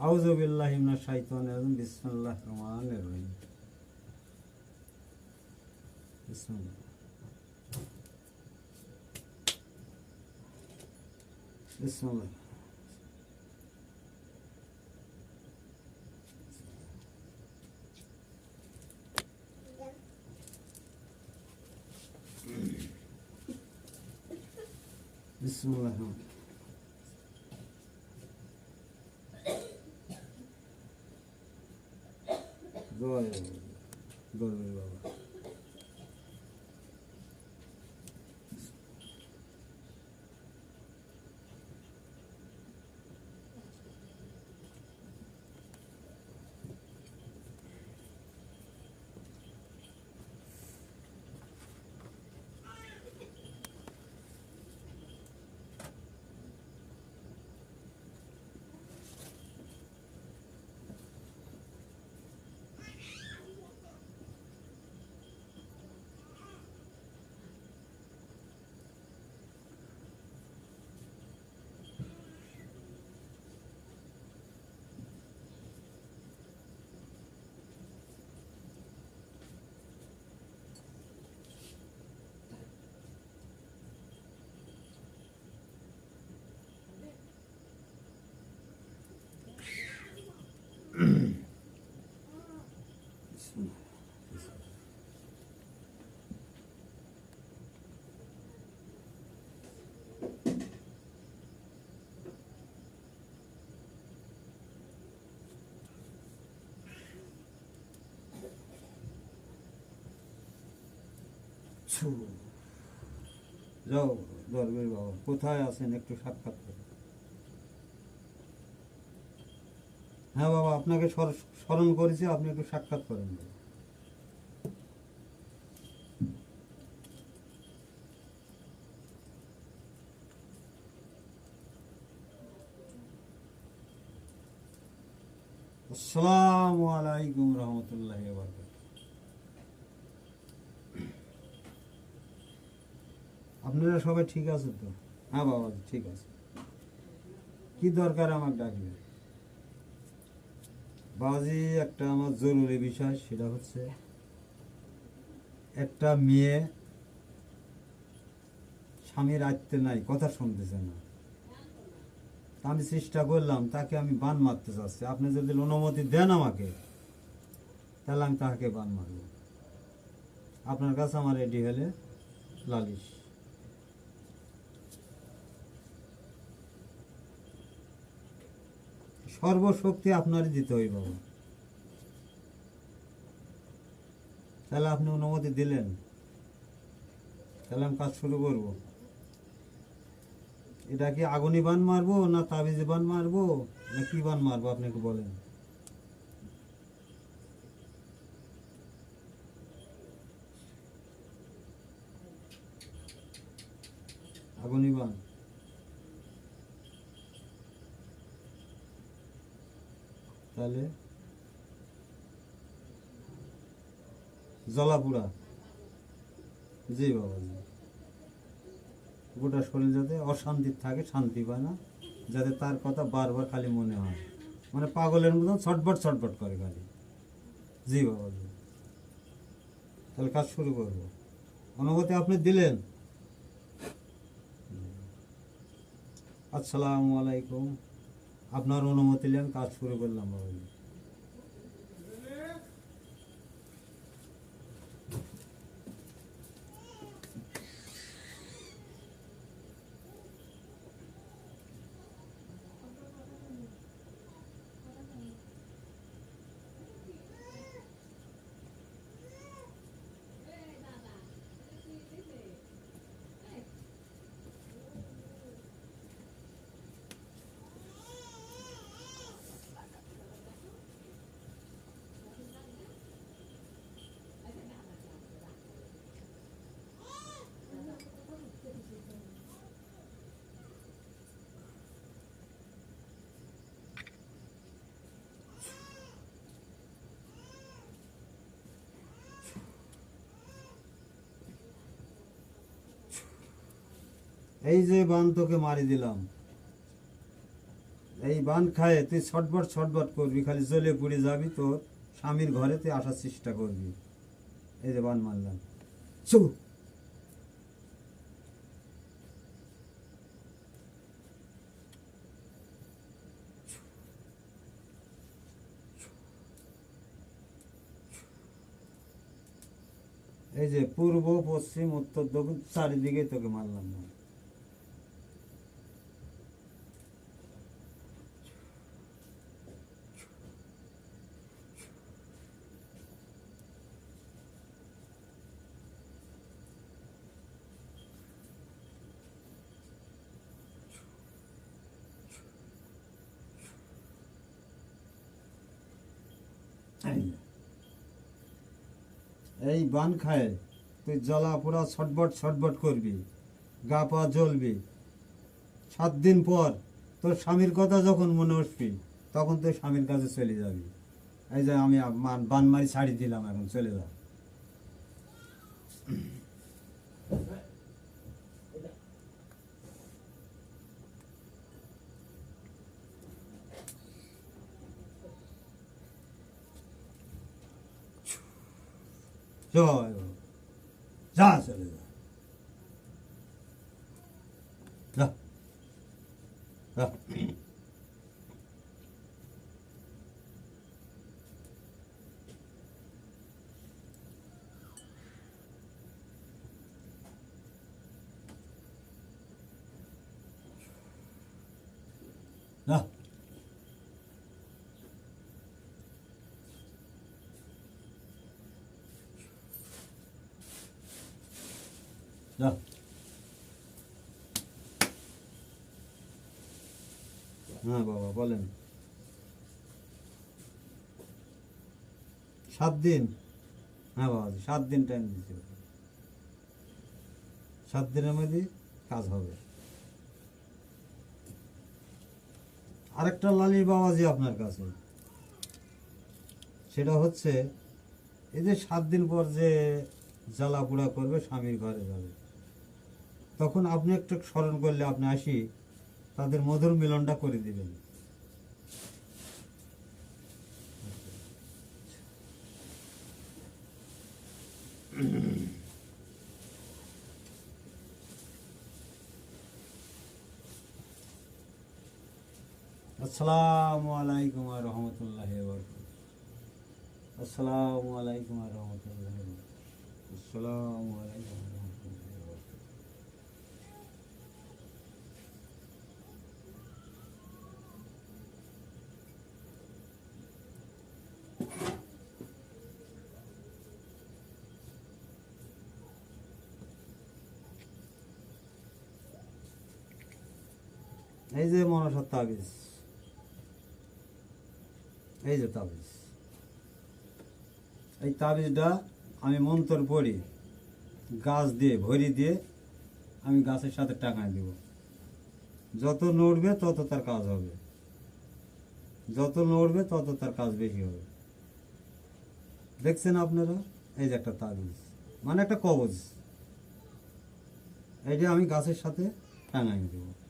আউযু বিল্লাহি মিনাশ শাইতানির রাজিম বিসমিল্লাহির রহমানির রহিম বিসমিল্লাহ বিসমিল্লাহ বিসমিল্লাহ 그거는 ছু। যাও, দরবেশ বাবা, কোথায় আছেন একটু সাক্ষাৎ করুন হ্যাঁ বাবা, আপনাকে স্মর- স্মরণ করেছি, আপনি একটু সাক্ষাৎ করেন। আসসালামু আলাইকুম রহমতুল্লাহ আপনারা সবাই ঠিক আছে তো? হ্যাঁ বাবা ঠিক আছে। কি দরকার আমার ডাকবে বাবাজি, একটা আমার জরুরি বিষয়, সেটা হচ্ছে একটা মেয়ে স্বামীর আয়ত্তে নাই, কথা শুনতেছে না। আমি চেষ্টা করলাম, তাকে আমি বান মারতে চাচ্ছি। আপনি যদি অনুমতি দেন আমাকে, তাহলে আমি তাকে বান মারব। আপনার কাছে আমার রেডি হলে লালিশ। সর্বশক্তি আপনারই দিতে হইব। তাহলে আপনি অনুমতি দিলেন। তাহলে আমি কাজ শুরু করব। এটা কি আগুনি বান মারবো না তাবিজে বান মারবো? না কি বান মারবো, আপনি একটু বলেন। আগুনি বান। তাহলে? জলাপুরা। জি বাবা জি গোটা শরীর যাতে অশান্তি থাকে, শান্তি পায় না, যাতে তার কথা বারবার খালি মনে হয়। মানে পাগলের মতন ছটপট ছটপট করে খালি। জি বাবা জি তাহলে কাজ শুরু করব। অনুমতি আপনি দিলেন? আসসালামু আলাইকুম। আপনার অনুমতি নেন কাজ শুরু করলাম এই যে বান তোকে মারি দিলাম। এই বান খায়ে তুই ছটবট ছটবট করবি, খালি জ্বলে পুড়ে যাবি তোর। স্বামীর ঘরে তুই আসার চেষ্টা করবি। এই যে বান মারলাম। চু। এই যে পূর্ব, পশ্চিম, উত্তর, দক্ষিণ চারিদিকে তোকে মারলাম। না এই বান খায়, তুই জ্বালা পোড়া ছটবট ছটবট করবি, গা পা জ্বলবি। সাত দিন পর তোর স্বামীর কথা যখন মনে উঠবি তখন তুই স্বামীর কাছে চলে যাবি। এই যে আমি বান মারি ছাড়ি দিলাম, এখন চলে যা। জয় বাবা। যা চলে যা যা হ্যাঁ বাবা, বলেন। সাত দিন। হ্যাঁ বাবা সাত দিন টাইম দিতে হবে সাত দিনের মধ্যে কাজ হবে। আরেকটা লালি বাবাজি আপনার কাছে। সেটা হচ্ছে, এই যে সাত দিন পর যে জ্বালা পোড়া করবে, স্বামীর ঘরে যাবে। তখন আপনি একটু স্মরণ করলে আপনি আসি, তাদের মধুর মিলনটা করে দিবেন। আসসালামু আলাইকুম আর রহমতুল্লাহ আসসালামু আলাইকুম আর রহমতুল্লাহ আসসালামু আলাইকুম এই যে মনসার তাবিজ। এই যে তাবিজ। এই তাবিজটা আমি মন্তর পড়ি, গাছ দিয়ে, ভরি দিয়ে আমি গাছের সাথে টাঙায় দেব। যত নড়বে তত তার কাজ হবে। যত নড়বে তত তার কাজ বেশি হবে। দেখছেন আপনারা? এই যে একটা তাবিজ। মানে একটা কবজ। এইটা আমি গাছের সাথে টাঙাই দেবো।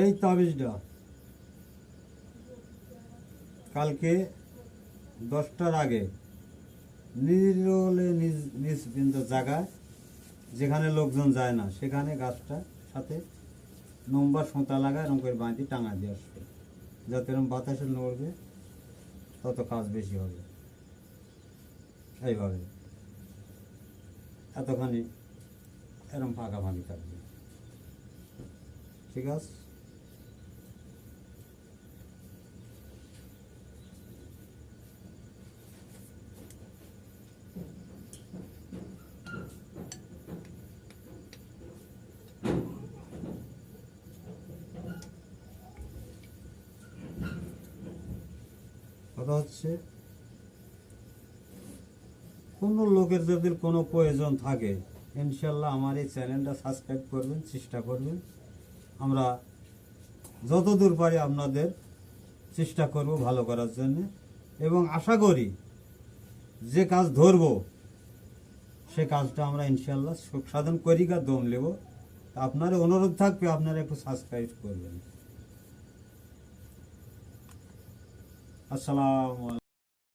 এই তাবিজটা কালকে দশটার আগে নিরলে নিজ নিজ বিন্দু জায়গায় যেখানে লোকজন যায় না, সেখানে গাছটা সাথে নম্বর সোঁতা লাগায় এরকম করে বাঁধি টাঙা দিয়ে আসবে। যাতে এরকম বাতাসে নড়বে, তত কাজ বেশি হবে। এইভাবে। এতখানি এরম ফাঁকাফাঁকি থাকবে। ঠিক আছে? কথা হচ্ছে। কোনো লোকের যদি কোনো প্রয়োজন থাকে, ইনশাল্লাহ আমার এই চ্যানেলটা সাবস্ক্রাইব করবেন, চেষ্টা করবেন। আমরা যতদূর পারি আপনাদের চেষ্টা করব ভালো করার জন্য। এবং আশা করি যে কাজ ধরব, সে কাজটা আমরা ইনশাল্লাহ সুখ সাধন করি কা দম নেব। আপনার অনুরোধ থাকবে, আপনারা একটু সাবস্ক্রাইব করবেন। আসসালামু আলাইকুম